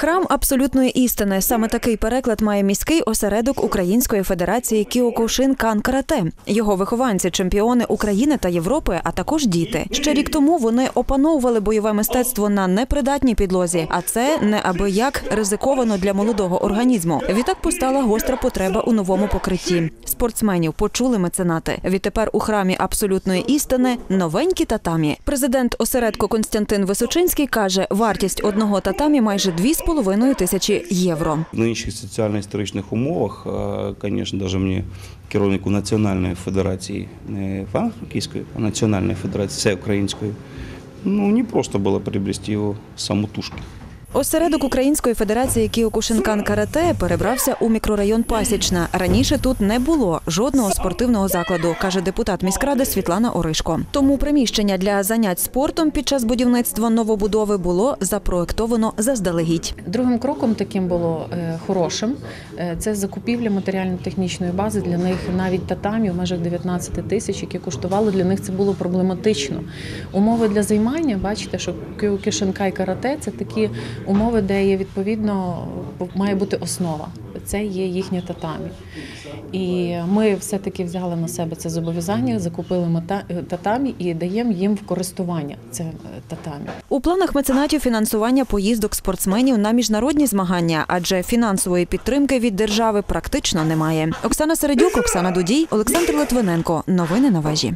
Храм абсолютної істини. Саме такий переклад має міський осередок Української федерації Кіокушин Кан Карате. Його вихованці, чемпіони України та Європи, а також діти. Ще рік тому вони опановували бойове мистецтво на непридатній підлозі, а це неабияк ризиковано для молодого організму. Відтак постала гостра потреба у новому покритті. Спортсменів почули меценати. Відтепер у храмі абсолютної істини новенькі татамі. Президент осередку Константин Височинський каже, вартість одного татамі майже 2,5 тисячі євро. В нинішніх соціально-історичних умовах, е, звісно, навіть мені керівнику Національної федерації, не франківської, а Національної федерації всеукраїнської, ну не просто було приобрести його самотужки. Осередок Української федерації Кіокушинкан Карате перебрався у мікрорайон Пасічна. Раніше тут не було жодного спортивного закладу, каже депутат міськради Світлана Оришко. Тому приміщення для занять спортом під час будівництва новобудови було запроектовано заздалегідь. Другим кроком таким було е, хорошим. е, Це закупівля матеріально-технічної бази для них навіть татамі в межах 19 тисяч, які коштували для них це було проблематично. Умови для займання, бачите, що кюкішинкай карате це такі умови, де є відповідно має бути основа. Це є їхнє татамі. І ми все-таки взяли на себе це зобов'язання, закупили е, татамі і даємо їм в користування це е, татамі. У планах меценатів фінансування поїздок спортсменів на міжнародні змагання, адже фінансової підтримки від держави практично немає. Оксана Середюк, Оксана Дудій, Олександр Литвиненко. Новини на вежі.